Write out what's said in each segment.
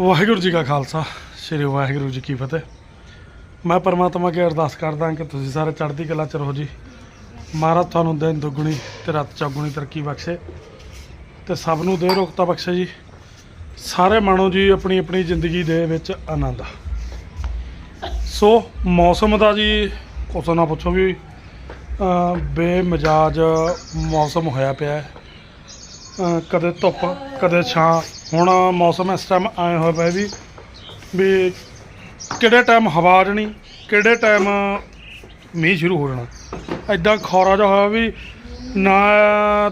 ਵਾਹਿਗੁਰੂ ਜੀ ਕਾ ਖਾਲਸਾ, ਸ੍ਰੀ ਵਾਹਿਗੁਰੂ ਜੀ ਕੀ ਫਤਿਹ। ਮੈਂ ਪਰਮਾਤਮਾ ਅੱਗੇ ਅਰਦਾਸ ਕਰਦਾ ਕਿ ਤੁਸੀਂ ਸਾਰੇ ਚੜ੍ਹਦੀ ਕਲਾ ਚ ਰਹੋ ਜੀ। ਮਹਾਰਾਜ ਤੁਹਾਨੂੰ ਦਿਨ ਦੁੱਗਣੀ ਤੇ ਰਾਤ ਚੌਗੁਣੀ ਤਰੱਕੀ ਬਖਸ਼ੇ ਤੇ ਸਭ ਨੂੰ ਦੇ ਰੋਗਤਾ ਬਖਸ਼ੇ ਜੀ। ਸਾਰੇ ਮਾਣੋ ਜੀ ਆਪਣੀ ਆਪਣੀ ਜ਼ਿੰਦਗੀ ਦੇ ਵਿੱਚ ਆਨੰਦ। ਸੋ ਮੌਸਮ ਦਾ ਜੀ ਕੁਛ ਨਾ ਪੁੱਛੋ ਵੀ, ਅਹ ਬੇਮਿਜਾਜ ਮੌਸਮ ਹੋਇਆ ਪਿਆ ਹੈ। ਕਦੇ ਧੁੱਪ, ਕਦੇ ਛਾਂ। ਹੁਣ ਮੌਸਮ ਇਸ ਟਾਈਮ ਆਏ ਹੋਇਆ ਪਿਆ ਵੀ ਵੀ ਕਿਹੜੇ ਟਾਈਮ ਹਵਾ ਆ ਜਾਣੀ ਕਿਹੜੇ ਟਾਈਮ ਮੀਂਹ ਸ਼ੁਰੂ ਹੋ ਜਾਣਾ। ਐਦਾਂ ਖੌਰਾ ਜਿਹਾ ਹੋਇਆ ਵੀ ਨਾ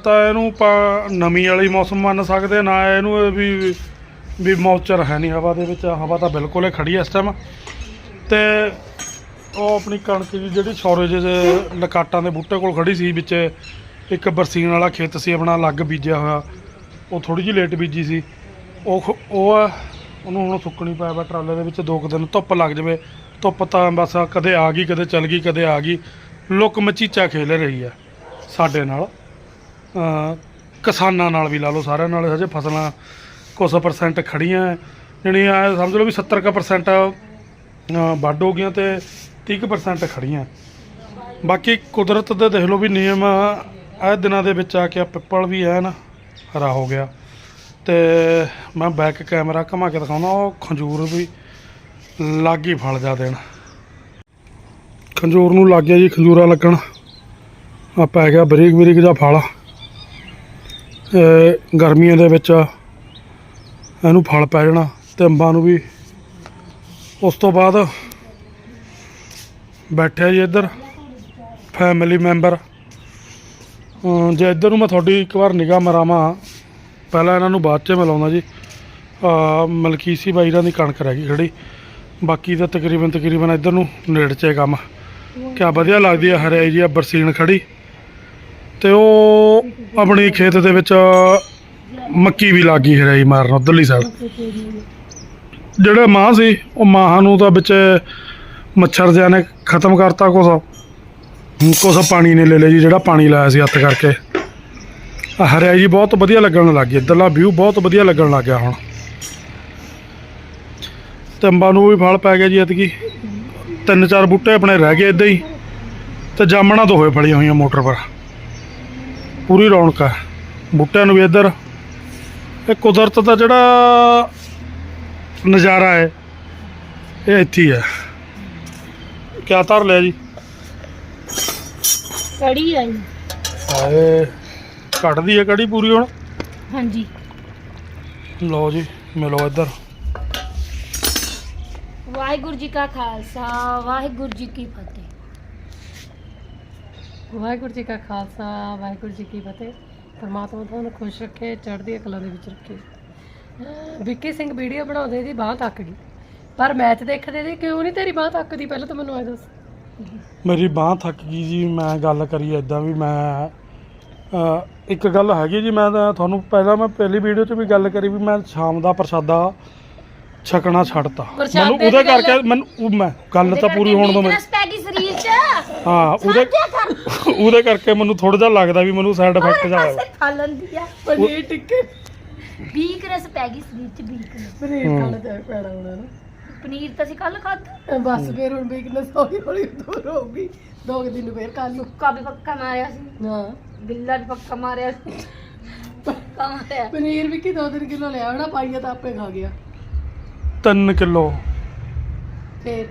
ਤਾਂ ਇਹਨੂੰ ਆਪਾਂ ਨਮੀ ਵਾਲੀ ਮੌਸਮ ਮੰਨ ਸਕਦੇ, ਨਾ ਇਹਨੂੰ ਵੀ ਵੀ ਮੌਚਰ ਹੈ ਨਹੀਂ ਹਵਾ ਦੇ ਵਿੱਚ। ਹਵਾ ਤਾਂ ਬਿਲਕੁਲ ਹੀ ਖੜੀ ਹੈ ਇਸ ਟਾਈਮ ਤੇ ਉਹ ਆਪਣੀ ਕਣਕ ਦੀ ਜਿਹੜੀ ਛੋਰੇ ਲਕਾਟਾਂ ਦੇ ਬੂਟੇ ਕੋਲ ਖੜੀ ਸੀ ਵਿੱਚ ਇੱਕ ਬਰਸੀਨ ਵਾਲਾ ਖੇਤ ਸੀ ਆਪਣਾ ਅਲੱਗ ਬੀਜਿਆ ਹੋਇਆ। ਉਹ ਥੋੜੀ ਜਿਹੀ ਲੇਟ ਬੀਜੀ ਸੀ। ਉਹ ਖ- ਉਹ ਆ, ਉਹਨੂੰ ਹੁਣ ਸੁੱਕਣੀ ਪਾਇਆ ਵਾ ਟਰਾਲੇ ਦੇ ਵਿੱਚ ਦੋ ਕੁ ਦਿਨ। ਧੁੱਪ ਲੱਗ ਜਾਵੇ। ਧੁੱਪ ਤਾਂ ਬਸ ਕਦੇ ਆ ਗਈ ਕਦੇ ਚਲ ਗਈ ਕਦੇ ਆ ਗਈ। ਲੁੱਕ ਮਚੀਚਾ ਖੇਲ ਰਹੀ ਆ ਸਾਡੇ ਨਾਲ। ਅ ਕਿਸਾਨਾਂ ਨਾਲ ਵੀ ਲਾ ਲਓ ਸਾਰਿਆਂ ਨਾਲ। ਹਜੇ ਫਸਲਾਂ ਕੁਛ ਪਰਸੈਂਟ ਖੜੀਆਂ ਹੈ। ਜਾਣੀ ਆ ਸਮਝ ਲਓ ਵੀ 70 ਕੁ ਪਰਸੈਂਟ ਵੱਢ ਹੋ ਗਈਆਂ ਤੇ 30 ਕੁ ਪਰਸੈਂਟ ਖੜੀਆਂ ਬਾਕੀ ਕੁਦਰਤ ਦੇ ਦੇਖ ਲਓ ਵੀ ਨਿਯਮ ਇਹ ਦਿਨਾਂ ਦੇ ਵਿੱਚ ਆ ਕੇ ਪਿੱਪਲ ਵੀ ਐਨ ਨਾ ਹਰਾ ਹੋ ਗਿਆ। ਤੇ ਮੈਂ ਬੈਕ ਕੈਮਰਾ ਘੁਮਾ ਕੇ ਦਿਖਾਉਣਾ, ਉਹ ਖੰਜੂਰ ਵੀ ਲੱਗ ਫਲ ਜਾ ਦੇਣ। ਖੰਜੂਰ ਨੂੰ ਲੱਗ ਗਿਆ ਜੀ, ਖੰਜੂਰਾ ਲੱਗਣ। ਆ ਪੈ ਗਿਆ ਬਰੀਕ ਬਰੀਕ ਜਿਹਾ ਫਲ। ਗਰਮੀਆਂ ਦੇ ਵਿੱਚ ਇਹਨੂੰ ਫਲ ਪੈ ਜਾਣਾ ਤੇ ਅੰਬਾਂ ਨੂੰ ਵੀ। ਉਸ ਤੋਂ ਬਾਅਦ ਬੈਠਿਆ ਜੀ ਇੱਧਰ ਫੈਮਿਲੀ ਮੈਂਬਰ ਜੇ ਇੱਧਰ ਨੂੰ ਮੈਂ ਤੁਹਾਡੀ ਇੱਕ ਵਾਰ ਨਿਗਾਹ ਮਰਾਵਾਂ, ਪਹਿਲਾਂ ਇਹਨਾਂ ਨੂੰ ਬਾਅਦ 'ਚ ਮਿਲਾਉਂਦਾ ਜੀ। ਅ ਮਲਕੀਸੀ ਬਾਈਰਾਂ ਦੀ ਕਣਕ ਰਹਿ ਗਈ ਖੜੀ। ਬਾਕੀ ਤਾਂ ਤਕਰੀਬਨ ਤਕਰੀਬਨ ਇੱਧਰ ਨੂੰ ਨੇੜ 'ਚ ਹੈ ਕੰਮ। ਕਿਆ ਵਧੀਆ ਲੱਗਦੀ ਆ, ਹਰਿਆਈ ਜੀ ਬਰਸੀਨ ਖੜੀ। ਤੇ ਉਹ ਆਪਣੀ ਖੇਤ ਦੇ ਵਿੱਚ ਮੱਕੀ ਵੀ ਲੱਗ ਗਈ ਹਰਿਆਈ ਮਾਰਨ, ਉਧਰਲੀ ਸਾਈਡ ਜਿਹੜਾ ਮਾਂ ਸੀ, ਉਹ ਮਾਹਾਂ ਨੂੰ ਤਾਂ ਵਿੱਚ ਮੱਛਰ ਜਿਹਾ ਨੇ ਖਤਮ ਕਰਤਾ ਕੁਛ। ਕੁਛ ਪਾਣੀ ਨੇ ਲੈ ਲਿਆ ਜੀ, ਜਿਹੜਾ ਪਾਣੀ ਲਾਇਆ ਸੀ ਹੱਥ ਕਰਕੇ। ਆਹ ਹਰਿਆਈ ਜੀ, ਬਹੁਤ ਵਧੀਆ ਲੱਗਣ ਲੱਗ ਗਈ। ਇੱਧਰਲਾ ਵਿਊ ਬਹੁਤ ਵਧੀਆ ਲੱਗਣ ਲੱਗ ਗਿਆ ਹੁਣ। ਤੇ ਅੰਬਾਂ ਨੂੰ ਵੀ ਫਲ ਪੈ ਗਿਆ ਜੀ ਐਤਕੀ। ਤਿੰਨ ਚਾਰ ਬੂਟੇ ਆਪਣੇ ਰਹਿ ਗਏ ਇਦਾਂ ਹੀ। ਤੇ ਜਾਮਣਾ ਤੋਂ ਹੋਏ ਫਲੀਆਂ ਹੋਈਆਂ ਮੋਟਰ ਪਰ। ਪੂਰੀ ਰੌਣਕ ਹੈ ਬੂਟਿਆਂ ਨੂੰ ਵੀ ਇੱਧਰ। ਇਹ ਕੁਦਰਤ ਦਾ ਜਿਹੜਾ ਨਜ਼ਾਰਾ ਹੈ, ਇਹ ਇੱਥੇ ਹੈ। ਕਿਆ ਧਰ ਲਿਆ ਜੀ? ਕੜੀ ਆਈ ਹਾਏ ਕੱਟਦੀ ਹੈ ਕੜੀ ਪੂਰੀ ਹੁਣ? ਹਾਂਜੀ। ਲਓ ਜੀ ਮਿਲੋ ਇੱਧਰ। ਵਾਹਿਗੁਰੂ ਜੀ ਕਾ ਖਾਲਸਾ ਵਾਹਿਗੁਰੂ ਜੀ ਕੀ ਫਤਿਹ। ਵਾਹਿਗੁਰੂ ਜੀ ਕਾ ਖਾਲਸਾ ਵਾਹਿਗੁਰੂ ਜੀ ਕੀ ਫਤਿਹ। ਪਰਮਾਤਮਾ ਤੁਹਾਨੂੰ ਖੁਸ਼ ਰੱਖੇ ਚੜ੍ਹਦੀ ਕਲਾ ਦੇ ਵਿੱਚ ਰੱਖੇ। ਵਿੱਕੀ ਸਿੰਘ ਵੀਡੀਓ ਬਣਾਉਂਦੇ ਦੀ ਬਾਹ ਥੱਕ ਗਈ। ਪਰ ਮੈਚ ਦੇਖਦੇ ਦੀ ਕਿਉਂ ਨਹੀਂ ਤੇਰੀ ਬਾਹ ਥੱਕਦੀ ਪਹਿਲਾਂ ਤਾਂ ਮੈਨੂੰ ਐ ਦੱਸ। ਮੇਰੀ ਬਾਹ ਥੱਕ ਗਈ ਜੀ ਮੈਂ ਗੱਲ ਕਰੀ ਇਦਾਂ ਵੀ ਮੈਂ ਅ, ਇੱਕ ਗੱਲ ਹੈਗੀ ਜੀ ਮੈਂ ਤਾਂ ਤੁਹਾਨੂੰ ਪਹਿਲਾਂ ਮੈਂ ਪਹਿਲੀ ਵੀਡੀਓ 'ਚ ਵੀ ਗੱਲ ਕਰੀ ਵੀ ਮੈਂ ਸ਼ਾਮ ਦਾ ਪ੍ਰਸ਼ਾਦਾ ਛਕਣਾ ਛੱਡਤਾ। ਪ੍ਰਸ਼ਾਦੇ ਮੈਨੂੰ ਦੀ ਉਹਦੇ ਗੱਲ- ਕਰਕੇ ਮੈਨੂੰ ਉਹ ਮੈਂ ਗੱਲ ਤਾਂ ਪੂਰੀ ਹੋਣ ਦੋ ਮੈਂ ਪੈ ਗਈ ਸਰੀਰ ਚ। ਹਾਂ ਉਹਦੇ ਉਹਦੇ ਕਰਕੇ ਮੈਨੂੰ ਥੋੜਾ ਜਿਹਾ ਲੱਗਦਾ ਵੀ ਮੈਨੂੰ ਸਾਈਡ ਇਫੈਕਟ ਜਾ ਆਇਆ। ਖਾ ਲੈਂਦੀ ਆ। ਪਨੀਰ ਟਿੱਕੇ। ਵੀਕਨੈਸ ਪੈ ਗਈ ਸਰੀਰ ਚ ਵੀਕਨੈਸ ਪਨੀਰ। ਖਾਣਾ ਚਾਹੀਦਾ ਪੈਣਾ ਉਹਨਾਂ ਨੂੰ। ਪਨੀਰ ਤਾਂ ਅਸੀਂ ਕੱਲ ਖਾਧਾ। ਬਸ ਫਿਰ ਹੁਣ ਵੀਕਨੈਸ ਹੌਲੀ ਹੌਲੀ ਦੂਰ ਹੋਊਗੀ ਦੋ ਕੁ ਦਿਨ ਫੇਰ ਕੱਲ ਨੂੰ ਸੁੱਕਾ ਵੀ ਪੱਕਾ ਮਾਰਿਆ ਸੀ। ਹਾਂ। ਗਿੱਲਾ ਵੀ ਪੱਕਾ ਮਾਰਿਆ ਸੀ। ਪੱਕਾ ਮਾਰਿਆ। ਪਨੀਰ ਵੀ ਕੀ ਦੋ ਤਿੰਨ ਕਿਲੋ ਲਿਆ ਹੋਣਾ ਪਾਈਆ ਤਾਂ ਆਪੇ ਖਾ ਗਿਆ। 3 ਕਿਲੋ। ਫੇਰ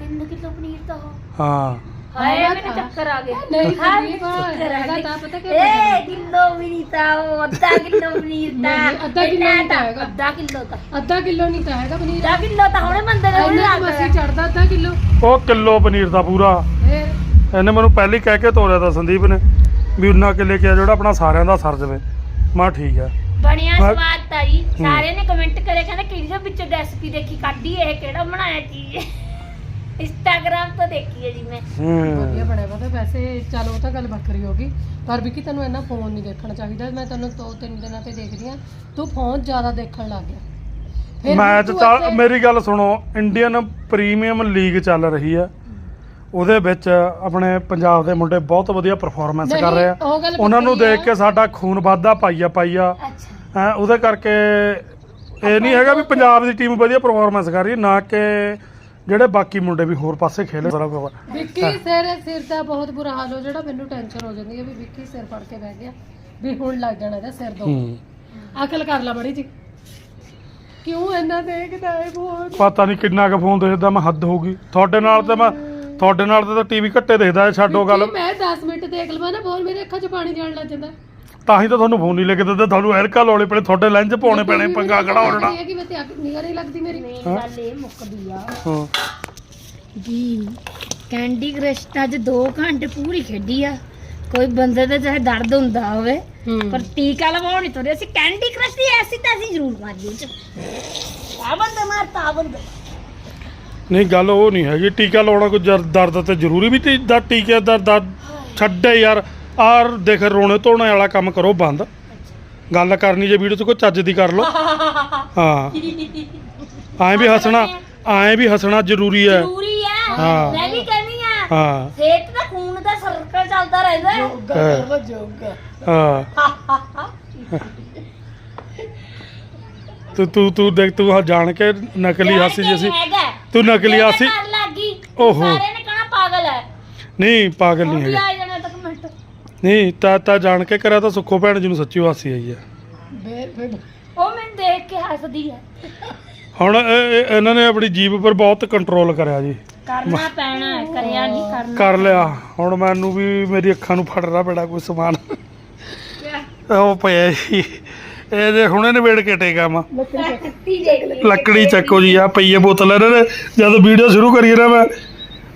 3 ਕਿਲੋ ਪਨੀਰ ਤਾਂ ਹੋ ਹਾਂ। ਹਾਏ ਮੈਨੂੰ। ਚੱਕਰ ਆ ਨਹੀਂ ਆ ਹੈਗਾ ਗਏ। ਤਾਂ ਪਤਾ ਕੀ ਏ ਕਿਲੋ ਵੀ ਨਹੀਂ ਤਾਂ ਉਹ ਅੱਧਾ ਕਿਲੋ ਪਨੀਰ ਤਾਂ। ਨਹੀਂ, ਅੱਧਾ ਕਿੱਲੋ ਇੰਨਾ ਨਹੀਂ ਤਾਂ ਤਾਂ, ਹੈਗਾ। ਅੱਧਾ ਕਿਲੋ ਤਾਂ। ਅੱਧਾ ਕਿਲੋ ਨਹੀਂ ਤਾਂ ਹੈਗਾ ਪਨੀਰ। ਅੱਧਾ ਕਿਲੋ ਤਾਂ ਹੁਣੇ ਬੰਦੇ ਨੇ ਹੁਣੇ ਇੰਨਾ ਲੱਗ ਮਸੀ ਚੜਦਾ ਅੱਧਾ ਕਿਲੋ। ਉਹ ਕਿਲੋ ਪਨੀਰ ਦਾ ਪੂਰਾ। ਫੇਰ ਇਹਨੇ ਮੈਨੂੰ ਪਹਿਲੇ ਕਹਿ ਕੇ ਤੋਰਿਆ ਤਾਂ ਸੰਦੀਪ ਨੇ ਵੀ ਉਹਨਾਂ ਕਿ ਲੈ ਕੇ ਆ ਜਿਹੜਾ ਆਪਣਾ ਸਾਰਿਆਂ ਦਾ ਸਰ ਜਾਵੇ। ਮੈਂ ਕਿਹਾ ਠੀਕ ਹੈ ਬਣਿਆ ਮੈਂ- ਸਵਾਦ ਤਾਂ ਜੀ ਸਾਰਿਆਂ ਨੇ ਕਮੈਂਟ ਕਰੇ ਕਹਿੰਦੇ ਕਿਹੜੀ ਦੇ ਵਿੱਚੋਂ ਰੈਸਪੀ ਦੇਖੀ ਕੱਢੀ ਇਹ ਕਿਹੜਾ ਬਣਾਇਆ ਚੀਜ਼ ਇੰਸਟਾਗ੍ਰਾਮ ਤੋਂ ਦੇਖੀ ਹੈ ਜੀ ਮੈਂ। ਵਧੀਆ ਬਣਿਆ ਪਤਾ ਵੈਸੇ ਚਲ ਉਹ ਤਾਂ ਗੱਲ ਵੱਖਰੀ ਹੋ ਗਈ। ਪਰ ਵੀ ਕਿ ਤੈਨੂੰ ਇੰਨਾ ਫੋਨ ਨਹੀਂ ਦੇਖਣਾ ਚਾਹੀਦਾ। ਮੈਂ ਤੈਨੂੰ ਦੋ ਤਿੰਨ ਦਿਨਾਂ ਤੇ ਦੇਖਦੀ ਆ ਤੂੰ ਫੋਨ ਜ਼ਿਆਦਾ ਦੇਖਣ ਲੱਗ ਗਿਆ। ਫਿਰ ਮੈਚ ਤੂੰ ਚੱਲ ਮੇਰੀ ਗੱਲ ਸੁਣੋ ਇੰਡੀਅਨ ਪ੍ਰੀਮੀਅਮ ਲੀਗ ਚੱਲ ਰਹੀ ਹੈ। ਉਹਦੇ ਵਿੱਚ ਆਪਣੇ ਪੰਜਾਬ ਦੇ ਮੁੰਡੇ ਬਹੁਤ ਵਧੀਆ ਪਰਫਾਰਮੈਂਸ ਕਰ ਰਹੇ ਆ। ਉਹ ਗੱਲ ਉਹਨਾਂ ਨੂੰ ਵੱਖਰੀ ਦੇਖ ਆ। ਕੇ ਸਾਡਾ ਖੂਨ ਵੱਧਦਾ ਪਾਈਆ ਪਾਈਆ। ਅੱਛਾ। ਹੈਂ, ਉਹਦੇ ਕਰਕੇ ਇਹ ਨਹੀਂ ਹੈਗਾ ਵੀ ਪੰਜਾਬ ਦੀ ਟੀਮ ਵਧੀਆ ਪਰਫਾਰਮੈਂਸ ਕਰ ਰਹੀ ਹੈ ਨਾ ਕਿ ਜਿਹੜੇ ਬਾਕੀ ਮੁੰਡੇ ਵੀ ਹੋਰ ਪਾਸੇ ਖੇਲੇ ਸਾਰਾ ਕੁਝ। ਵਿੱਕੀ ਸਿਰ ਸਿਰ ਦਾ ਬਹੁਤ ਬੁਰਾ ਹਾਲ ਹੋ ਜਿਹੜਾ ਮੈਨੂੰ ਟੈਨਸ਼ਨ ਹੋ ਜਾਂਦੀ ਹੈ ਵੀ ਵਿੱਕੀ ਸਿਰ ਫੜ ਕੇ ਬਹਿ ਗਿਆ ਵੀ ਹੁਣ ਲੱਗ ਜਾਣਾ ਇਹਦਾ ਸਿਰ ਦੋ। ਹੂੰ। ਅਕਲ ਕਰ ਲੈ ਬੜੀ ਜੀ। ਕਿਉਂ ਇੰਨਾ ਦੇਖਦਾ ਹੈ ਬਹੁਤ? ਪਤਾ ਨਹੀਂ ਕਿੰਨਾ ਕੁ ਫੋਨ ਦੇਖਦਾ ਮੈਂ ਹੱਦ ਹੋ ਗਈ। ਤੁਹਾਡੇ ਨਾਲ ਤੇ ਮੈਂ ਤੁਹਾਡੇ ਨਾਲ ਤੇ ਤਾਂ ਟੀਵੀ ਘੱਟੇ ਦੇਖਦਾ ਛੱਡੋ ਗੱਲ। ਮੈਂ 10 ਮਿੰਟ ਦੇਖ ਲਵਾਂ ਨਾ ਬਹੁਤ ਮੇਰੇ ਅੱਖਾਂ 'ਚ ਪਾਣੀ ਜਾਣ ਲੱਗ ਜਾਂਦਾ। ਤਾਂ ਹੀ ਤਾਂ ਤੁਹਾਨੂੰ ਫੋਨ ਨਹੀਂ ਲੈ ਕੇ ਦਿੰਦੇ ਤੁਹਾਨੂੰ ਐਰਕਾ ਲਾਉਣੇ ਪੈਣੇ ਤੁਹਾਡੇ ਲੈਂਜ ਪਾਉਣੇ ਪੈਣੇ ਪੰਗਾ ਖੜਾ ਹੋ ਜਾਣਾ ਇਹ ਕਿ ਮੈਂ ਤੇ ਅੱਖ ਨਿਗਾਹ ਨਹੀਂ ਲੱਗਦੀ ਮੇਰੀ? ਮੇਨ ਗੱਲ ਇਹ ਮੁੱਕਦੀ ਆ। ਹਾਂ। ਜੀ ਕੈਂਡੀ ਕ੍ਰਸ਼ ਤਾਂ ਅੱਜ 2 ਘੰਟੇ ਪੂਰੀ ਖੇਡੀ ਆ। ਕੋਈ ਬੰਦੇ ਦਾ ਚਾਹੇ ਦਰਦ ਹੁੰਦਾ ਹੋਵੇ ਪਰ ਟੀਕਾ ਲਵਾਉਣ ਨਹੀਂ ਤੋਰੇ। ਅਸੀਂ ਕੈਂਡੀ ਕ੍ਰਸ਼ ਦੀ ਐਸੀ ਤਾਂ ਅਸੀਂ ਜ਼ਰੂਰ ਮਾਰੀ ਚ ਆ ਬੰਦੇ ਮਾਰਤਾ ਆ ਬੰਦੇ। ਨਹੀਂ ਗੱਲ ਉਹ ਨਹੀਂ ਹੈਗੀ। ਟੀਕਾ ਲਾਉਣਾ ਕੋਈ ਜਰ- ਦਰਦ ਤੇ ਜ਼ਰੂਰੀ ਵੀ ਟੀ- ਦਾ ਟੀਕੇ ਦਾ ਦਰਦ ਛੱਡੇ ਯਾਰ। ਆਰ ਦੇਖ ਰੋਣੇ ਧੋਣੇ ਵਾਲਾ ਕੰਮ ਕਰੋ ਬੰਦ। ਗੱਲ ਕਰਨੀ ਜੇ ਵੀਡੀਓ 'ਚ ਕੋਈ ਚੱਜ ਦੀ ਕਰ ਲਓ। ਹਾਂ। ਐਂ ਵੀ ਹੱਸਣਾ ਐਂ ਵੀ ਹੱਸਣਾ ਜ਼ਰੂਰੀ ਹੈ। ਜ਼ਰੂਰੀ ਆ ਹਾਂ। ਮੈਂ ਵੀ ਕਹਿੰਦੀ ਆ ਹਾਂ। ਸਿਹਤ ਦਾ ਖੂਨ ਦਾ ਸਰਕਲ ਚੱਲਦਾ ਰਹਿੰਦਾ ਹੈ। ਜੋਗਾ ਕਰਵਾ ਜੋਗਾ ਹਾਂ। ਤੂੰ ਤੂੰ ਤੂੰ ਦੇਖ ਤੂੰ ਆਹ ਜਾਣ ਕੇ ਨਕਲੀ ਹਾਸੀ ਜਾਣ ਕੇ ਜਿਸੀ ਹੈਗਾ। ਤੂੰ ਨਕਲੀ ਹਾਸੀ। ਲੱਗੀ ਓਹੋ। ਸਾਰਿਆਂ ਨੇ ਕਹਣਾ ਪਾਗਲ ਹੈ। ਨਹੀਂ ਪਾਗਲ ਨਹੀਂ ਹੈਗਾ। ਨਹੀਂ ਤਾਂ ਤਾਂ ਜਾਣ ਕੇ ਕਰਿਆ ਤਾਂ ਸੁੱਖੋ ਭੈਣ ਜੀ ਨੂੰ ਸੱਚੀ ਹਾਸੀ ਆਈ ਹੈ ਉਹ ਮੈਨੂੰ ਦੇਖ ਕੇ ਹੱਸਦੀ ਹੈ ਹੁਣ ਇਹ- ਇਹ- ਇਹਨਾਂ ਨੇ ਆਪਣੀ ਜੀਭ ਉੱਪਰ ਬਹੁਤ ਕੰਟਰੋਲ ਕਰਿਆ ਜੀ। ਕਰਨਾ ਪੈਣਾ ਹੈ ਕਰਿਆ ਨਹੀਂ ਕਰਨਾ। ਕਰ ਲਿਆ। ਹੁਣ ਮੈਨੂੰ ਵੀ ਮੇਰੀ ਅੱਖਾਂ ਨੂੰ ਫੜਨਾ ਪੈਣਾ ਕੋਈ ਸਮਾਨ। ਉਹ ਪਿਆ ਜੀ। ਇਹ ਜੇ ਹੁਣੇ ਨਿਬੇੜ ਕੇ ਟੇਗਾ ਮਾ ਲੱਕੜੀ ਚੱਕੋ ਜੀ ਆ ਪਈ ਹੈ ਬੋਤਲ ਇਹਨਾਂ ਨੇ। ਜਦ ਵੀਡੀਓ ਸ਼ੁਰੂ ਕਰੀ ਨਾ ਮੈਂ।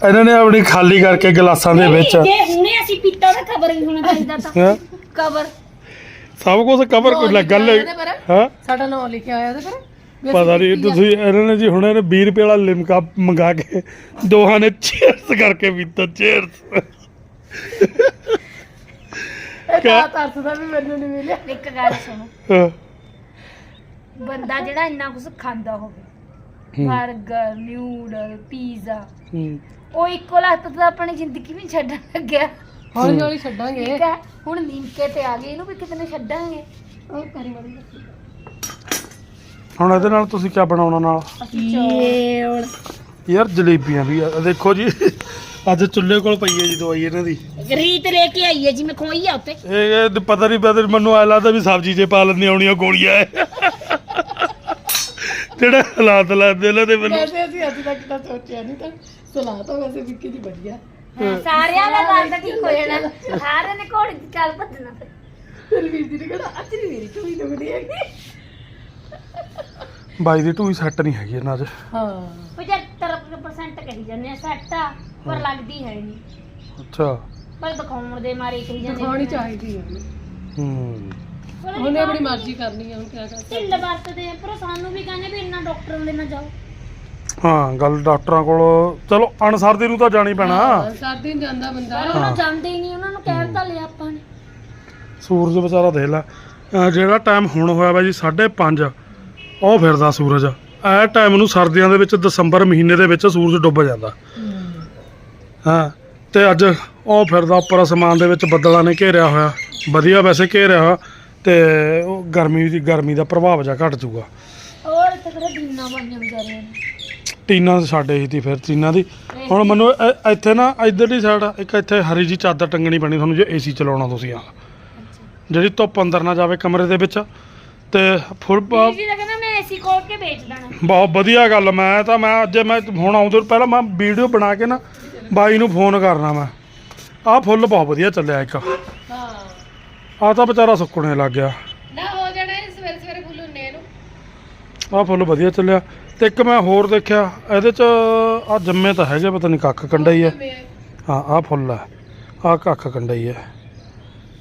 ਇਹਨਾਂ ਨੇ ਆਪਣੀ ਖਾਲੀ ਕਰਕੇ ਗਲਾਸਾਂ ਦੇ ਵਿੱਚ। ਜੇ ਹੁਣੇ ਅਸੀਂ ਪੀਤਾ ਤਾਂ ਖਬਰ ਹੀ ਹੋਣਾ ਚਾਹੀਦਾ ਤਾਂ। ਹੈਂ? ਕਬਰ ਸਭ ਕੁਝ ਕਵਰ ਕੋਈ ਲੱਗਾ ਲੈ ਇਹਦੇ ਪਰ ਹਾਂ? ਸਾਡਾ ਨਾਮ ਲਿਖਿਆ ਹੋਇਆ ਇਹਦੇ ਪਰ ਵੀ ਪਤਾ ਨਹੀਂ। ਤੁਸੀਂ ਇਹਨਾਂ ਨੇ ਜੀ ਹੁਣ ਇਹਨੇ 20 ਰੁਪਏ ਵਾਲਾ ਲਿਮਕਾ ਮੰਗਾ ਕੇ ਦੋਹਾਂ ਨੇ ਚੇਅਰਸ ਕਰਕੇ ਪੀਤਾ ਚੇਅਰਸ ਇਹ ਤਾਂ ਤਰਸਦਾ ਵੀ ਮੈਨੂੰ ਨਹੀਂ ਮਿਲਿਆ। ਇੱਕ ਗੱਲ ਸੁਣੋ। ਹਾਂ। ਬੰਦਾ ਜਿਹੜਾ ਇੰਨਾ ਕੁਝ ਖਾਂਦਾ ਹੋਵੇ। ਉਹ ਇੱਕੋ ਲੱਤ ਤਾਂ ਆਪਣੀ ਜ਼ਿੰਦਗੀ ਵੀ ਛੱਡਣ ਲੱਗਿਆ। ਹੌਲੀ ਹੌਲੀ ਛੱਡਾਂਗੇ। ਠੀਕ ਹੈ ਹੁਣ ਨੀਮਕੇ ਤੇ ਆ ਗਏ ਇਹਨੂੰ ਵੀ ਕਿਤੇ ਛੱਡਾਂਗੇ। ਉਹ ਕਰੀ ਮੜੀ ਹੁਣ ਇਹਦੇ ਨਾਲ ਤੁਸੀਂ ਕੀ ਬਣਾਉਣਾ ਨਾਲ? ਅਸੀਂ ਚੌਲ। ਯਾਰ ਜਲੇਬੀਆਂ ਵੀ ਆ ਆਹ ਦੇਖੋ ਜੀ ਅੱਜ ਚੁੱਲ੍ਹੇ ਕੋਲ ਪਈ ਹੈ ਜੀ ਦਵਾਈ ਇਹਨਾਂ ਦੀ। ਰੀਤ ਲੈ ਕੇ ਆਈ ਹੈ ਜੀ ਮੈਂ ਖੋਈ ਆ ਉੱਤੇ। ਇਹ ਇਹ ਪਤਾ ਨਹੀਂ ਪਤਾ ਨੀ, ਮੈਨੂੰ ਐ ਲੱਗਦਾ ਵੀ ਸਬਜ਼ੀ 'ਚ ਪਾ ਲੈਂਦੀਆਂ ਆਉਣੀਆਂ ਗੋਲੀਆਂ ਇਹ। ਜਿਹੜੇ ਹਾਲਾਤ ਲੱਗਦੇ ਇਹਨਾਂ ਦੇ ਮੈਨੂੰ ਵੈਸੇ ਅਸੀਂ ਅੱਜ ਤੱਕ ਤਾਂ ਸੋਚਿਆ ਨਹੀਂ ਤਾਂ। ਸਲਾਹ ਤਾਂ ਵੈਸੇ ਵਿੱਕੀ ਦੀ ਵਧੀਆ। ਹਾਂ, ਸਾਰਿਆਂ ਦਾ ਦਰਦ ਠੀਕ ਹੋ ਜਾਣਾ। ਸਾਰਿਆਂ ਨੇ ਘੋੜੀ ਦੀ ਚੱਲ ਭੱਜਣਾ ਫਿਰ। ਤਲਵੀਰ ਦੀ ਨੇ ਕਿਹੜਾ ਅੱਜ ਨਹੀਂ ਮੇਰੀ ਚੂਈ ਲੱਗਦੀ ਹੈਗੀ। ਬਾਈ ਦੀ ਢੂਈ ਸੈੱਟ ਨਹੀਂ ਹੈਗੀ ਇਹਨਾਂ 'ਚ ਹਾਂ। 75% ਕਹੀ ਜਾਂਦੇ ਆ ਸੈੱਟ ਆ ਪਰ ਲੱਗਦੀ ਹੈ ਨਹੀਂ ਅੱਛਾ। ਪਰ ਦਿਖਾਉਣ ਦੇ ਮਾਰੇ ਕਹੀ ਜਾਂਦੇ ਦਿਖਾਉਣੀ ਚਾਹੀਦੀ ਹੈ। ਹੂੰ। ਉਹਨੇ ਆਪਣੀ ਮਰਜ਼ੀ ਕਰਨੀ ਹੈ ਹੁਣ ਕਿਆ ਕਰ ਢਿੱਲ ਵਰਤਦੇ ਆ ਪਰ ਸਾਨੂੰ ਵੀ ਕਹਿੰਦੇ ਵੀ ਇੰਨਾ ਡਾਕਟਰਾਂ ਦੇ ਨਾ ਜਾਓ। ਹਾਂ ਗੱਲ ਡਾਕਟਰਾਂ ਕੋਲ ਚਲੋ ਅਨਸਰਦੀ ਨੂੰ ਤਾਂ ਜਾਣੀ ਪੈਣਾ। ਸਰਦੀ ਨੂੰ ਜਾਂਦਾ ਬੰਦਾ। ਪਰ ਉਹ ਜਾਂਦੇ ਹੀ ਨਹੀਂ ਉਹਨਾਂ ਨੂੰ ਕਹਿ ਤਾਂ ਲਿਆ ਆਪਾਂ ਨੇ। ਸੂਰਜ ਵਿਚਾਰਾ ਦੇਖ ਲੈ ਅਹ ਜਿਹੜਾ ਟਾਈਮ ਹੁਣ ਹੋਇਆ ਵਾ ਜੀ 5:30 ਉਹ ਫਿਰਦਾ ਸੂਰਜ। ਇਹ ਟਾਈਮ ਨੂੰ ਸਰਦੀਆਂ ਦੇ ਵਿੱਚ ਦਸੰਬਰ ਮਹੀਨੇ ਦੇ ਵਿੱਚ ਸੂਰਜ ਡੁੱਬ ਜਾਂਦਾ। ਹਾਂ ਤੇ ਅੱਜ ਉਹ ਫਿਰਦਾ ਉੱਪਰ ਅਸਮਾਨ ਦੇ ਵਿੱਚ ਬੱਦਲਾਂ ਨੇ ਘੇਰਿਆ ਹੋਇਆ। ਵਧੀਆ ਵੈਸੇ ਘੇਰਿਆ ਹੋਇਆ ਤੇ ਉਹ ਗਰਮੀ ਦੀ ਗਰਮੀ ਦਾ ਪ੍ਰਭਾਵ ਜਾ ਘਟ ਜਾਊਗਾ। ਹੋਰ ਇੱਥੇ ਕਿਹੜਾ ਦੀਨਾ ਬਾਈਆਂ ਵਿਚਾਰਿਆਂ ਨੇ? ਟੀਨਾ ਸਾਡੇ ਹੀ ਤੀ ਫਿਰ ਟੀਨਾ ਦੀ। ਹੁਣ ਮੈਨੂੰ ਇ- ਇੱਥੇ ਨਾ ਇੱਧਰਲੀ ਸਾਈਡ ਇੱਕ ਇੱਥੇ ਹਰੀ ਜੀ ਚਾਦਰ ਟੰਗਣੀ ਪੈਣੀ ਤੁਹਾਨੂੰ ਜੇ ਏਸੀ ਚਲਾਉਣਾ ਤੁਸੀਂ ਆ ਜਿਹੜੀ ਧੁੱਪ ਅੰਦਰ ਨਾ ਜਾਵੇ ਕਮਰੇ ਦੇ ਵਿੱਚ ਤੇ ਫੁੱਲ ਵੀਰ ਜੀ ਦਾ ਕਹਿੰਦਾ ਮੈਂ ਏਸੀ ਖੋਲ ਕੇ ਵੇਚ ਦੇਣਾ। ਬਹੁਤ ਵਧੀਆ ਗੱਲ ਮੈਂ ਤਾਂ ਮੈਂ ਅੱਜ ਮੈਂ ਹੁਣ ਆਉਂਦੇ ਤੋਂ ਪਹਿਲਾਂ ਮੈਂ ਵੀਡੀਓ ਬਣਾ ਕੇ ਨਾ ਬਾਈ ਨੂੰ ਫੋਨ ਕਰਨਾ ਮੈਂ। ਆਹ ਫੁੱਲ ਬਹੁਤ ਵਧੀਆ ਚੱਲਿਆ ਇੱਕ। ਹਾਂ। ਆਹ ਤਾਂ ਵਿਚਾਰਾ ਸੁੱਕਣੇ ਲੱਗ ਗਿਆ। ਨਾ ਹੋ ਜਾਣਾ ਸਵੇਰੇ ਸਵੇਰੇ ਫੁੱਲ ਹੁੰਨੇ ਇਹਨੂੰ। ਆਹ ਫੁੱਲ ਵਧੀਆ ਚੱਲਿਆ। ਤੇ ਇੱਕ ਮੈਂ ਹੋਰ ਦੇਖਿਆ ਇਹਦੇ ਚ ਆ ਜੰਮੇ ਤਾਂ ਹੈਗੇ ਪਤਾ ਨਹੀਂ ਕੱਖ ਕੰਡਾ ਹੀ ਹੈ ਹਾਂ ਆਹ ਫੁੱਲ ਹੈ ਆਹ ਕੱਖ ਕੰਡਾ ਹੀ ਹੈ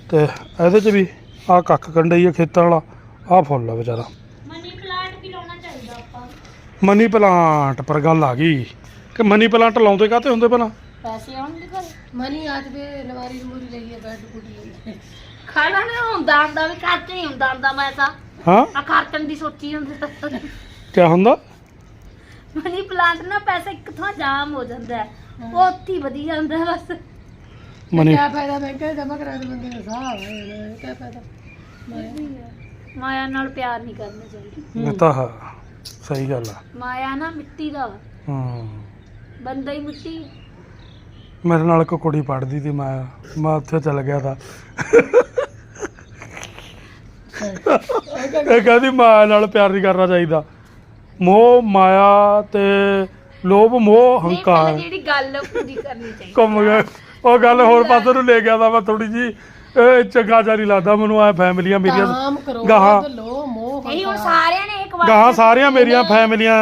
ਤੇ ਇਹਦੇ ਚ ਵੀ ਆਹ ਕੱਖ ਕੰਡਾ ਹੀ ਹੈ ਖੇਤਾਂ ਵਾਲਾ ਆਹ ਫੁੱਲ ਹੈ ਵਿਚਾਰਾ। ਮਨੀ ਪਲਾਂਟ ਵੀ ਲਾਉਣਾ ਚਾਹੀਦਾ ਆਪਾਂ। ਮਨੀ ਪਲਾਂਟ ਪਰ ਗੱਲ ਆ ਗਈ। ਕਿ ਮਨੀ ਪਲਾਂਟ ਲਾਉਂਦੇ ਕਾਤੇ ਹੁੰਦੇ ਪਹਿਲਾਂ? ਪੈਸੇ ਆਉਣਗੇ ਘਰ। ਮਨੀ ਅੱਜ ਵੀ ਨਵਾਰੀ ਨੂਰੀ ਲਈ ਹੈ ਬੈੱਡ ਬੁੱਡ ਲਈ ਹੈ। ਖਾਣਾ ਨਹੀਂ ਹੁੰਦਾ ਹੁੰਦਾ ਵੀ ਖਰਚ ਨਹੀਂ ਹੁੰਦਾ ਹੁੰਦਾ ਮੈਂ ਤਾਂ। ਹਾਂ? ਆ ਖਰਚਣ ਦੀ ਸੋਚੀ ਹੁੰਦੀ ਤਾਂ ਕੀ ਹੁੰਦਾ? ਮਨੀ ਪਲਾਂਟ ਨਾਲ ਪੈਸਾ ਇੱਕ ਥਾਂ ਜਾਮ ਹੋ ਜਾਂਦਾ ਹੈ। ਉਹ ਉੱਥੇ ਹੀ ਵਧੀ ਜਾਂਦਾ ਹੈ ਬਸ। ਮਨੀ ਕਿਆ ਫਾਇਦਾ ਬੈਂਕ ਜਮਾ ਕਰਾ ਦੇ ਬੰਦੇ ਦਾ ਸਾਹ ਹੈ ਕਿਆ ਫਾਇਦਾ? ਮੈਂ ਮਾਇਆ ਨਾਲ ਪਿਆਰ ਨਹੀਂ ਕਰਨਾ ਚਾਹੀਦਾ। ਇਹ ਤਾਂ ਹੈ। ਸਹੀ ਗੱਲ ਆ। ਮਾਇਆ ਨਾ ਮਿੱਟੀ ਦਾ ਵਾ। ਹੂੰ। ਬੰਦਾ ਹੀ ਮਿੱਟੀ ਮੇਰੇ ਨਾਲ ਇੱਕ ਕੁੜੀ ਪੜਦੀ ਸੀ ਮੈਂ। ਮੈਂ ਉੱਥੇ ਚਲ ਗਿਆ ਤਾਂ। ਇਹ ਕਹਿੰਦੀ ਮਾਇਆ ਨਾਲ ਪਿਆਰ ਨਹੀਂ ਕਰਨਾ ਚਾਹੀਦਾ। ਮੋਹ ਮਾਇਆ ਤੇ ਲੋਭ ਮੋਹ ਹੰਕਾਰ। ਜਿਹੜੀ ਗੱਲ ਪੂਰੀ ਕਰਨੀ ਚਾਹੀਦੀ ਘੁੰਮ ਗਿਆ ਉਹ ਗੱਲ ਹੋਰ ਪਾਸੇ ਨੂੰ ਲੈ ਗਿਆ ਤਾਂ ਮੈਂ ਥੋੜੀ ਜੀ ਇਹ ਚੰਗਾ ਨਹੀਂ ਲੱਗਦਾ। ਮੈਨੂੰ ਆ ਫੈਮਲੀਆਂ ਮੇਰੀਆਂ ਗਾਹਾਂ। ਲੋ ਮੋਹ ਨਹੀਂ ਹੁਣ ਸਾਰਿਆਂ ਨੇ ਗਾਹਾਂ ਸਾਰੀਆਂ ਮੇਰੀਆਂ ਫੈਮਲੀਆਂ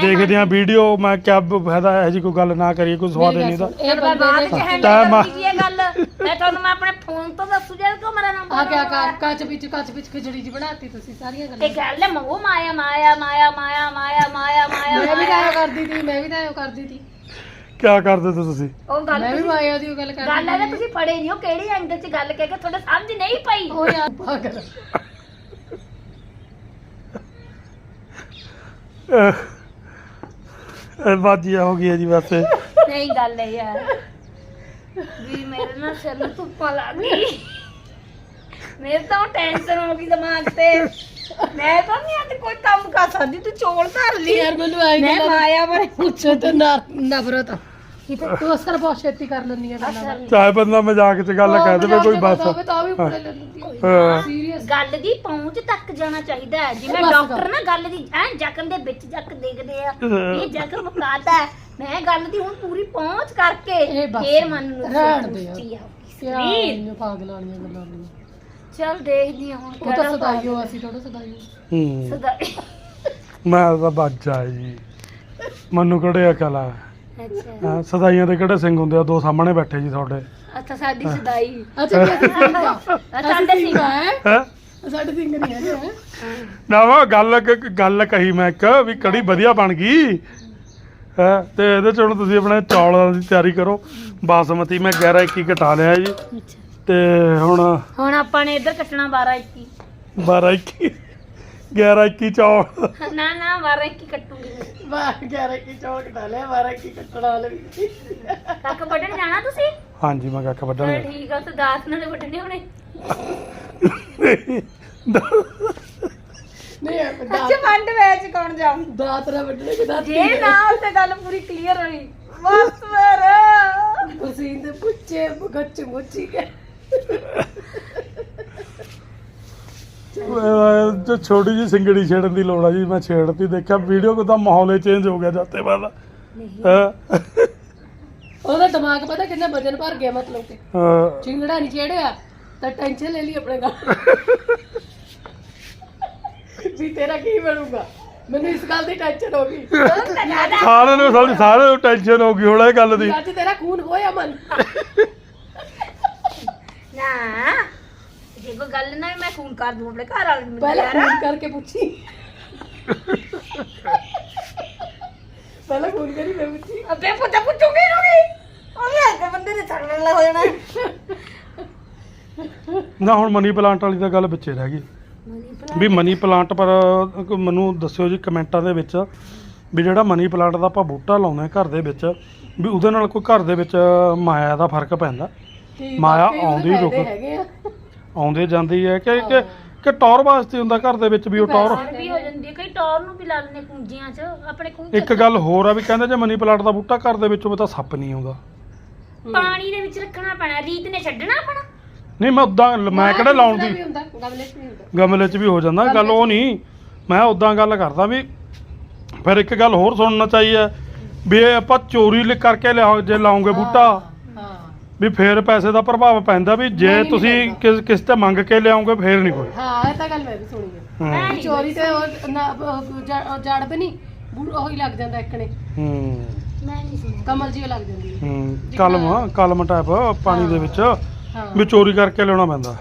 ਦੇਖਦੀਆਂ ਵੀਡੀਓ ਮੈਂ ਕਿਆ ਫਾਇਦਾ ਹੈ ਜੀ ਕੋਈ ਗੱਲ ਨਾ ਕਰੀਏ ਕੋਈ ਸਵਾਦ ਨਹੀਂ ਦਾ ਇਹ ਬੰਦੇ ਬਾਅਦ ਨੇ ਚ ਹੈਂਡਲ ਤਾਂ ਮੈਂ- ਕਰਦੀ ਜੀ ਇਹ ਗੱਲ? ਮੈਂ ਤੁਹਾਨੂੰ ਮੈਂ ਆਪਣੇ ਫੋਨ ਤੋਂ ਦੱਸੂ ਜੇ ਕੋ ਮੇਰਾ ਨੰਬਰ ਆ ਕਿਆ ਕਾ ਕੱਚ ਵਿੱਚ ਕੱਚ ਵਿੱਚ ਖਿਚੜੀ ਜੀ ਬਣਾਤੀ ਤੁਸੀਂ ਸਾਰੀਆਂ ਗੱਲਾਂ। ਇਹ ਗੱਲ ਹੈ ਮਗੋ ਮਾਇਆ ਮਾਇਆ ਮਾਇਆ ਮਾਇਆ ਮਾਇਆ ਮਾਇਆ ਮਾਇਆ ਮੈਂ ਵੀ ਮਾਇਆ। ਤਾਂ ਕਰਦੀ ਸੀ ਮੈਂ ਵੀ ਤਾਂ ਐਂ ਕਰਦੀ ਸੀ ਕਿਆ ਕਰਦੇ ਤੇ ਤੁਸੀਂ? ਉਹ ਗੱਲ ਮੈਂ ਵੀ ਤੁਸੀਂ- ਮਾਇਆ ਦੀ ਉਹ ਗੱਲ ਕਰਦੀ ਗੱਲ ਹੈ ਤੁਸੀਂ ਫੜੇ ਨਹੀਂ ਹੋ ਕਿਹੜੀ ਐਂਗਲ 'ਚ ਗੱਲ ਕਹਿ ਕੇ ਤੁਹਾਡੇ ਸਮਝ ਨਹੀਂ ਪਈ? ਉਹ ਯਾਰ ਪਾਗਲ। ਬਾਜੀਆ ਹੋ ਗਈ ਹੈ ਜੀ ਬਸ। ਨਹੀਂ ਗੱਲ ਹੈ ਯਾਰ। ਵੀ ਮੇਰੇ ਨਾਲ ਸਿਰ ਨੂੰ ਧੁੱਪਾਂ ਲੱਗ ਗਈ ਮੇਰੇ ਤਾਂ ਟੈਨਸ਼ਨ ਹੋ ਗਈ ਦਿਮਾਗ ਤੇ। ਮੈਂ ਤਾਂ ਨਹੀਂ ਅੱਜ ਕੋਈ ਕੰਮ ਕਰ ਸਕਦੀ ਤੂੰ ਚੋਲ ਧਰ ਲਈ। ਯਾਰ ਮੈਨੂੰ ਆਈ ਮੈਂ ਮਾਇਆ ਬਾਰੇ ਪੁੱਛੇ ਤੇ ਨਾ ਨਫ਼ਰਤ ਤੂੰ ਅਸਰ ਬਹੁਤ ਛੇਤੀ ਕਰ ਲੈਂਦੀ ਆ ਗੱਲਾਂ ਦਾ। ਚਾਹੇ ਬੰਦਾ ਮਜ਼ਾਕ 'ਚ ਗੱਲ ਕਹਿ ਦੇਵੇ ਕੋਈ ਬਸ। ਤਾਂ ਵੀ ਲੈਂਦੀ ਹਾਂ। ਸੀਰੀਅਸ ਗੱਲ ਦੀ ਪਹੁੰਚ ਤੱਕ ਜਾਣਾ ਚਾਹੀਦਾ ਹੈ। ਜਿਵੇਂ ਬਸ ਡਾਕਟਰ ਨਾ ਗੱਲ ਦੀ ਐ ਜ਼ਖਮ ਦੇ ਵਿੱਚ ਜੱਕ ਦੇਖਦੇ ਆ ਇਹ ਜ਼ਖਮ ਕਾਦਾ ਹੈ। ਮੈਂ ਗੱਲ ਦੀ ਹੁਣ ਪੂਰੀ ਪਹੁੰਚ ਕਰਕੇ ਇਹ ਬਸ। ਫੇਰ ਮਨ ਨੂੰ ਰਹਿਣ ਦੇ ਯਾਰ। ਸੰਤੁਸ਼ਟੀ ਪਾਗਲ ਵਾਲੀਆਂ ਗੱਲਾਂ ਚਲ ਦੇਖਦੀ ਹਾਂ ਹੁਣ ਉਹ ਤਾਂ ਸਦਾਈਓ ਅਸੀਂ ਥੋੜਾ ਸਦਾਈਓ ਹੂੰ। ਸਦਾਈ। ਮੈਂ ਤਾਂ ਬਾਜਾ ਜੀ। ਮੈਨੂੰ ਕਿਹੜੇ ਅਕਲ ਆ? ਅੱਛਾ। ਹਾਂ, ਸਦਾਈਆਂ ਦੇ ਕਿਹੜੇ ਸਿੰਘ ਹੁੰਦੇ ਆ? ਦੋ ਸਾਹਮਣੇ ਬੈਠੇ ਜੀ ਤੁਹਾਡੇ। ਅੱਛਾ ਸਾਡੀ ਸਦਾਈ। ਅੱਛਾ ਅਸੀਂ ਸਿੰਘ ਆ ਸਾਡੇ ਸੀ ਹੈ? ਹੈ? ਸਾਡੇ ਸਿੰਘ ਨਹੀਂ ਹੈਗੇ ਹੈਂ? ਨਾ ਵਾ ਗੱਲ ਕ- ਗੱਲ ਕਹੀ ਮੈਂ ਇੱਕ ਵੀ ਕੜੀ ਵਧੀਆ ਬਣ ਗਈ। ਹੈ? ਤੇ ਇਹਦੇ ਚ ਹੁਣ ਤੁਸੀਂ ਆਪਣੇ ਚੌਲਾਂ ਦੀ ਤਿਆਰੀ ਕਰੋ। ਬਾਸਮਤੀ ਮੈਂ 11 21 ਘਟਾ ਲਿਆ ਜੀ। ਅੱਛਾ। ਤੇ ਹੁਣ ਹੁਣ ਆਪਾਂ ਨੇ ਇੱਧਰ ਕੱਟਣਾ 12 21 12 21 11 21 ਚੌਲ ਨਾ ਨਾ 12 21 ਕੱਟੂਗੀ। ਬਾਹਰ 11 ਕੀ ਚੌਲ ਕਟਾ ਲਿਆ 12 ਕੀ ਕੱਟਣਾ ਵਾਲੇ ਵੀ। ਕੱਕ ਵੱਢਣ ਜਾਣਾ ਤੁਸੀਂ? ਹਾਂਜੀ ਮੈਂ ਕੱਖ ਚਲੋ ਵੱਢਣ ਠੀਕ ਆ ਤੇ ਦਾਤ ਨਾਲ ਵੱਢਣੇ ਹੋਣੇ। ਨਹੀਂ ਇਹ ਅੱਛਾ ਦਾਤ ਵੰਡ ਵਿੱਚ ਕੌਣ ਜਾਊ? ਦਾਤ ਨਾ ਵੱਢਣੇ ਕਿ ਦਾਤ ਜੇ ਨਾ ਉੱਤੇ ਗੱਲ ਪੂਰੀ ਕਲੀਅਰ ਹੋਈ ਬਸ ਫਿਰ। ਕੁਸੀਨ ਦੇ ਪੁੱਛੇ ਗੱਚ ਮੁੱਚੀ ਕੇ। ਜੋ ਛੋਟੀ ਜੀ ਸਿੰਗੜੀ ਛੇੜਨ ਦੀ ਲੋੜ ਆ ਜੀ ਮੈਂ ਛੇੜਤੀ ਦੇਖਿਆ ਵੀਡੀਓ ਦਾ ਮਾਹੌਲ ਹੀ ਚੇਂਜ ਹੋ ਗਿਆ ਜਾਤੇ ਬਾਅਦ। ਹਾਂ। ਉਹਦਾ ਦਿਮਾਗ ਪਤਾ ਕਿੰਨਾ ਵਜਨ ਭਰ ਗਿਆ ਮਤਲਬ ਕਿ। ਹਾਂ। ਚਿੰਗੜਾ ਨਹੀਂ ਛੇੜਿਆ ਤਾਂ ਟੈਨਸ਼ਨ ਲੈ ਲਈ ਆਪਣੇ ਗੱਲ ਵੀ ਤੇਰਾ ਕੀ ਬਣੂਗਾ? ਮੈਨੂੰ ਇਸ ਗੱਲ ਦੀ ਟੈਨਸ਼ਨ ਹੋ ਗਈ। ਸਾਰਿਆਂ ਨੂੰ ਸਾਡੀ ਸਾਰਿਆਂ ਨੂੰ ਟੈਨਸ਼ਨ ਹੋ ਗਈ ਹੁਣ ਇਹ ਗੱਲ ਦੀ। ਅੱਜ ਤੇਰਾ ਖੂਨ ਹੋਇਆ ਮਨ। ਨਾ। ਜੇ ਕੋਈ ਗੱਲ ਨਾ ਮੈਂ ਫੋਨ ਕਰ ਦੂੰ ਆਪਣੇ ਘਰ ਵਾਲੇ ਨੂੰ ਪਹਿਲਾਂ ਯਾਰ। ਫੋਨ ਕਰਕੇ ਪੁੱਛੀ। ਪਹਿਲਾਂ ਫੋਨ ਕਰੀ ਮੈਂ ਪੁੱਛੀ। ਅੱਬੇ ਪੁੱਛਾ ਪੁੱਛੂਗੀ ਰੋਗੀ ਉਹਨੇ ਅੱਜ ਬੰਦੇ ਨੇ ਛੱਡਣ ਲੱਗ ਹੋ ਜਾਣਾ। ਨਾ ਹੁਣ ਮਨੀ ਪਲਾਂਟ ਵਾਲੀ ਤਾਂ ਗੱਲ ਵਿੱਚੇ ਰਹਿ ਗਈ। ਵੀ ਮਨੀ ਪਲਾਂਟ ਪਰ ਕੋਈ ਮੈਨੂੰ ਦੱਸਿਓ ਜੀ ਕਮੈਂਟਾਂ ਦੇ ਵਿੱਚ ਵੀ ਜਿਹੜਾ ਮਨੀ ਪਲਾਂਟ ਦਾ ਆਪਾਂ ਬੂਟਾ ਲਾਉਂਦੇ ਹਾਂ ਘਰ ਦੇ ਵਿੱਚ ਵੀ ਉਹਦੇ ਨਾਲ ਕੋਈ ਘਰ ਦੇ ਵਿੱਚ ਮਾਇਆ ਦਾ ਫ਼ਰਕ ਪੈਂਦਾ। ਮਾਇਆ ਆਉਂਦੀ ਰੁਕ- ਹੈਗੇ ਆ। ਆਉਂਦੇ ਜਾਂਦੀ ਹੈ ਕਿ ਕਿ ਕਿ ਟੌਰ ਵਾਸਤੇ ਹੁੰਦਾ ਘਰ ਦੇ ਵਿੱਚ ਵੀ ਉਹ ਟੌਰ। ਵੀ ਹੋ ਜਾਂਦੀ ਹੈ ਕਈ ਟੌਰ ਨੂੰ ਵੀ ਲਾ ਲੈਂਦੇ ਕੁੰਜੀਆਂ 'ਚ ਆਪਣੇ ਕੁੰਜ ਇੱਕ ਗੱਲ ਹੋਰ ਆ ਵੀ ਕਹਿੰਦੇ ਜੇ ਮਨੀ ਪਲਾਂਟ ਦਾ ਬੂਟਾ ਘਰ ਦੇ ਵਿੱਚ ਹੋਵੇ ਤਾਂ ਸੱਪ ਨਹੀਂ ਆਉਂਦਾ। ਪਾਣੀ ਦੇ ਵਿੱਚ ਰੱਖਣਾ ਪੈਣਾ ਰੀਤ ਨੇ ਛੱਡਣਾ ਆਪਣਾ। ਨਹੀਂ ਮੈਂ ਉਦਾਂ ਮੈਂ ਕਿਹੜਾ ਲਾਉਣ ਦੀ ਹੁੰਦਾ ਗਮਲੇ 'ਚ ਵੀ ਹੁੰਦਾ। ਗਮਲੇ 'ਚ ਵੀ ਹੋ ਜਾਂਦਾ ਗੱਲ ਉਹ ਨਹੀਂ। ਮੈਂ ਉਦਾਂ ਗੱਲ ਕਰਦਾ ਵੀ ਫਿਰ ਇੱਕ ਗੱਲ ਹੋਰ ਸੁਣਨਾ ਚਾਹੀਏ ਵੀ ਇਹ ਆਪਾਂ ਚੋਰੀ ਲ- ਕਰਕੇ ਲਿਆਓ ਜੇ ਲਾਉਂਗੇ ਬੂਟਾ। ਵੀ ਫੇਰ ਪੈਸੇ ਦਾ ਪ੍ਰਭਾਵ ਪੈਂਦਾ ਵੀ ਜੇ ਤੁਸੀਂ। ਕਿਸ ਕਿਸ ਤੇ ਮੰਗ ਕੇ ਲਿਆਉਂਗੇ ਫੇਰ ਨਹੀਂ ਕੋਈ। ਹਾਂ ਇਹ ਤਾਂ ਗੱਲ ਮੈਂ ਵੀ ਸੁਣੀ ਹੈ ਮੈਂ ਹੂੰ। ਨਹੀਂ ਚੋਰੀ ਤੇ ਉਹ ਨਾ ਉਹ ਜੜ ਉਹ ਜੜ ਵੀ ਨਹੀਂ ਬੂ- ਉਹੀ ਲੱਗ ਜਾਂਦਾ ਇੱਕਣੇ ਹੂੰ। ਮੈਂ ਨਹੀਂ ਸੁਣੀ ਕਮਲ ਜੀ ਲੱਗ ਜਾਂਦੀ ਹੈ ਹੂੰ ਕਲਮ ਕਲਮ ਟਾਈਪ ਪਾਣੀ ਦੇ ਵਿੱਚ ਹਾਂ। ਵੀ ਚੋਰੀ ਕਰਕੇ ਲਿਆਉਣਾ ਪੈਂਦਾ।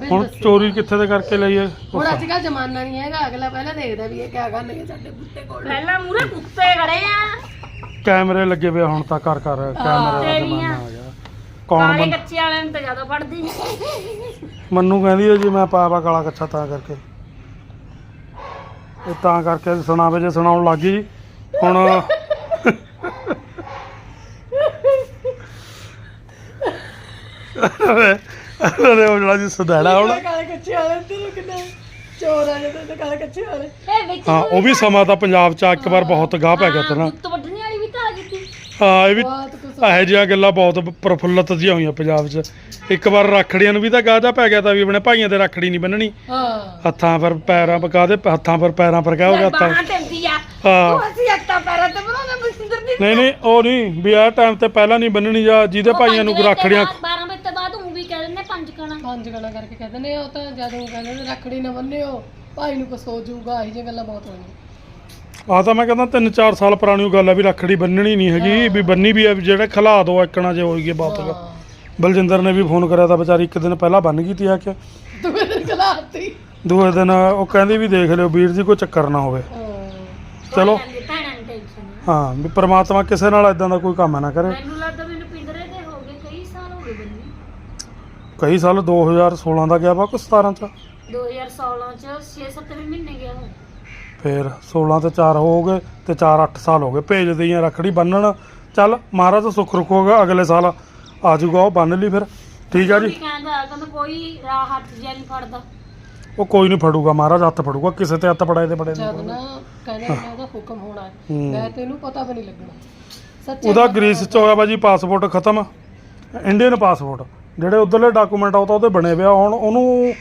ਬਿਲ ਹੁਣ ਦੱਸੀ। ਚੋਰੀ ਕਿੱਥੇ ਦੇ ਕਰਕੇ ਲਈਏ? ਹੁਣ ਅੱਜ ਕੱਲ ਜ਼ਮਾਨਾ ਨਹੀਂ ਹੈਗਾ ਅਗਲਾ ਪਹਿਲਾਂ ਦੇਖਦਾ ਵੀ ਇਹ ਕਿਆ ਕਰਨਗੇ ਸਾਡੇ ਬੁੱਤੇ ਕੋਲ। ਪਹਿਲਾਂ ਮੂਰੇ ਕੁੱਤੇ ਖੜੇ ਆ। ਕੈਮਰੇ ਲੱਗੇ ਪਏ ਆ ਹੁਣ ਤਾਂ ਕੈਮਰੇ ਦਾ। ਜ਼ਮਾਨਾ ਆ ਗਿਆ। ਕੌਣ ਕਾਲੇ ਕੱਚੇ ਵਾਲਿਆਂ ਨੂੰ ਤਾਂ ਜ਼ਿਆਦਾ ਫੜਦੀ ਮੈਨੂੰ ਕਹਿੰਦੀ ਹੈ ਜੀ ਮੈਂ ਪਾਇਆ ਵਾ ਕਾਲਾ ਕੱਛਾ ਤਾਂ ਕਰਕੇ। ਇਹ ਤਾਂ ਕਰਕੇ ਸੁਣਾਵੇ ਜੇ ਸੁਣਾਉਣ ਲੱਗ ਗਈ। ਹੁਣ ਅਰੇ ਉਹ ਜਿਹੜਾ ਜੀ ਸਦਾੜਾ ਹੁਣ। ਕਾਲੇ ਕੱਚੇ ਵਾਲੇ ਤੈਨੂੰ ਕਿੰਨਾ ਚੋਰ ਆ ਜਾਂਦੇ ਤੇ ਕਾਲੇ ਕੱਚੇ ਵਾਲੇ। ਇਹ ਵਿੱਚ ਹਾਂ ਉਹ ਵੀ ਸਮਾਂ ਤਾਂ ਪੰਜਾਬ 'ਚ ਇੱਕ ਵਾਰ ਬਹੁਤ ਗਾਹ ਪੈ ਗਿਆ ਤਾ ਨਾ ਹਾਂ ਇਹ ਵੀ ਬਹੁਤ ਇਹੋ ਜਿਹੀਆਂ ਗੱਲਾਂ ਬਹੁਤ ਪ੍ਰਫੁੱਲਤ ਜਿਹੀਆਂ ਹੋਈਆਂ ਪੰਜਾਬ 'ਚ। ਇੱਕ ਵਾਰ ਰੱਖੜੀਆਂ ਨੂੰ ਵੀ ਤਾਂ ਗਾਹ ਜਾ ਪੈ ਗਿਆ ਤਾਂ ਵੀ ਆਪਣੇ ਭਾਈਆਂ ਤੇ ਰੱਖੜੀ ਨਹੀਂ ਬੰਨਣੀ। ਹਾਂ। ਹੱਥਾਂ ਪਰ ਪੈਰਾਂ ਪਰ ਕਾਹਦੇ ਹੱਥਾਂ ਪਰ ਪੈਰਾਂ ਪਰ ਗਿਆ ਹੱਥਾਂ ਬਾਹਾਂ ਟੰਦੀ ਆ। ਹਾਂ। ਉਹ ਅਸੀਂ ਹੱਥਾਂ ਪੈਰਾਂ ਤੇ ਬਣਾਉਂਦੇ ਬਸਿੰਦਰ ਦੀ ਨਹੀਂ ਨਹੀਂ ਉਹ ਨਹੀਂ ਵੀ ਆਹ ਟਾਈਮ ਤੇ ਪਹਿਲਾਂ ਨਹੀਂ ਬੰਨਣੀ ਜਾਂ ਜਿਹਦੇ ਭਾਈਆਂ ਨੂੰ ਰੱਖੜੀਆਂ 12 ਵਜੇ ਤੋਂ ਬਾਅਦ ਉਹ ਵੀ ਕਹਿ ਦਿੰਦੇ ਪੰਜ ਕਣਾ। ਪੰਜ ਗੱਲਾਂ ਕਰਕੇ ਕਹਿੰਦੇ ਨੇ ਉਹ ਤਾਂ ਜਦੋਂ ਕਹਿੰਦੇ ਨੇ ਰੱਖੜੀ ਨਾ ਬੰਨਿਓ ਭਾਈ ਨੂੰ ਕੁਛ ਹੋ ਜਾਊਗਾ ਇਹ ਜਿਹੀਆਂ ਗੱਲਾਂ ਬਹੁਤ ਹੋਈਆਂ ਆਹ ਤਾਂ ਮੈਂ ਕਹਿੰਦਾ 3-4 ਸਾਲ ਪੁਰਾਣੀ ਉਹ ਗੱਲ ਆ ਵੀ ਰੱਖੜੀ ਬੰਨਣੀ ਨਹੀਂ ਹੈਗੀ ਵੀ ਬੰਨੀ ਵੀ ਆ ਵੀ ਜਿਹੜੇ ਖਿਲਾ ਦੋ ਇੱਕਣਾ ਜੇ ਹੋਈਏ ਬਹੁਤ ਹਾਂ। ਬਲਜਿੰਦਰ ਨੇ ਵੀ ਫੋਨ ਕਰਿਆ ਤਾਂ ਵਿਚਾਰੀ ਇੱਕ ਦਿਨ ਪਹਿਲਾਂ ਬੰਨ ਗਈ ਤੀ ਆ ਕੇ। ਦੂਏ ਦਿਨ ਖਲਾਤੀ ਦੂਏ ਦਿਨ ਉਹ ਕਹਿੰਦੀ ਵੀ ਦੇਖ ਲਿਓ ਵੀਰ ਜੀ ਕੋਈ ਚੱਕਰ ਨਾ ਹੋਵੇ। ਚਲੋ। ਹਾਂ ਵੀ ਪ੍ਰਮਾਤਮਾ ਕਿਸੇ ਨਾਲ ਇਦਾਂ ਦਾ ਕੋਈ ਕੰਮ ਨਾ ਕਰੇ। ਮੈਨੂੰ ਲੱਗਦਾ ਮੈਨੂੰ ਪਿੰਦਰੇ ਦੇ ਹੋ ਗਏ ਕਈ ਸਾਲ ਹੋ ਗਏ ਬੰਨੀ। ਕਈ ਸਾਲ 2016 ਦਾ ਗਿਆ ਵਾ ਕਿ 17 ਚ? 2016 ਚ 6-7 ਮਹੀਨੇ ਗਿਆ ਹੋਇਆ ਫੇਰ 16 ਤੇ 4 ਹੋ ਗਏ ਤੇ 4-8 ਸਾਲ ਹੋ ਗਏ। ਭੇਜਦੇ ਹੀ ਆ ਰੱਖੜੀ ਬੰਨਣ। ਚੱਲ ਮਹਾਰਾਜ ਸੁੱਖ ਰੱਖੋਗਾ ਅਗਲੇ ਸਾਲ ਆ ਜਾਊਗਾ ਉਹ ਬੰਨ ਲਈ ਫਿਰ। ਠੀਕ ਆ ਜੀ। ਕੋਈ ਕਹਿੰਦਾ ਕਹਿੰਦਾ ਕੋਈ ਰਾਹ ਹੱਥ ਜਿਹਾ ਨਹੀਂ ਫੜਦਾ। ਉਹ ਕੋਈ ਨਹੀਂ ਫੜੂਗਾ ਮਹਾਰਾਜ ਹੱਥ ਫੜੂਗਾ ਕਿਸੇ ਤੇ ਹੱਥ ਫੜਾਏ ਤੇ ਜਦ ਨਾ ਕਹਿੰਦੇ ਉਹਦਾ ਹੁਕਮ ਹੋਣਾ ਹੈ। ਮੈਂ ਤੈਨੂੰ ਪਤਾ ਵੀ ਨਹੀਂ ਲੱਗਣਾ। ਸੱਚੇ ਉਹਦਾ ਗ੍ਰੀਸ ਚ ਹੋਇਆ ਬਾਜੀ ਪਾਸਪੋਰਟ ਖਤਮ। Indian passport. ਜਿਹੜੇ ਉਧਰਲੇ ਡਾਕੂਮੈਂਟ ਆ ਉਹ ਤਾਂ ਉਹਦੇ ਬਣੇ ਪਿਆ ਹੁਣ ਉਹਨੂੰ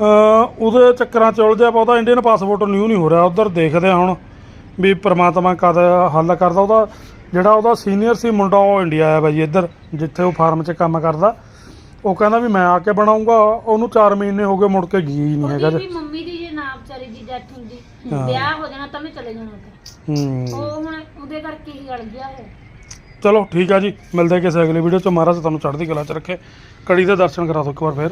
ਉਹਦੇ ਚੱਕਰਾਂ ਚ ਉਲਝਿਆ ਉਹਦਾ ਇੰਡੀਅਨ ਪਾਸਪੋਰਟ ਨਿਊ ਨਹੀਂ ਹੋ ਰਿਹਾ। ਉਧਰ ਦੇਖਦੇ ਆ ਹੁਣ ਵੀ ਪ੍ਰਮਾਤਮਾ ਕਦ ਹੱਲ ਕਰਦਾ। ਉਹਦਾ ਜਿਹੜਾ ਉਹਦਾ ਸੀਨੀਅਰ ਸੀ ਮੁੰਡਾ ਉਹ ਇੰਡੀਆ ਆਇਆ ਬਾਜੀ ਇੱਧਰ ਜਿੱਥੇ ਉਹ ਫਾਰਮ 'ਚ ਕੰਮ ਕਰਦਾ। ਉਹ ਕਹਿੰਦਾ ਵੀ ਮੈਂ ਆ ਕੇ ਬਣਾਉਂਗਾ। ਉਹਨੂੰ 4 ਮਹੀਨੇ ਹੋ ਗਏ ਮੁੜ ਕੇ ਹੀ ਨਹੀਂ ਹੈਗਾ ਉਹਦੀ ਜੀ। ਵੀ ਮੰਮੀ ਦੀ ਜੇ ਨਾ ਵਿਚਾਰੀ ਦੀ ਡੈਥ ਹੁੰਦੀ ਹਾਂ। ਵਿਆਹ ਹੋ ਜਾਣਾ ਤਾਂ ਮੈਂ ਚਲੇ ਜਾਣਾ ਉੱਧਰ ਹੂੰ। ਉਹ ਹੁਣ ਉਹਦੇ ਕਰਕੇ ਹੀ ਗੜ ਗਿਆ ਹੈ ਚਲੋ ਠੀਕ ਆ ਜੀ ਮਿਲਦੇ ਕਿਸੇ ਅਗਲੀ ਵੀਡੀਓ 'ਚ। ਮਹਾਰਾਜ ਤੁਹਾਨੂੰ ਚੜ੍ਹਦੀ ਕਲਾ 'ਚ ਰੱਖੇ। ਕੜੀ ਦੇ ਦਰਸ਼ਨ ਕਰਾ ਦਿਓ ਇੱਕ ਵਾਰ ਫੇਰ।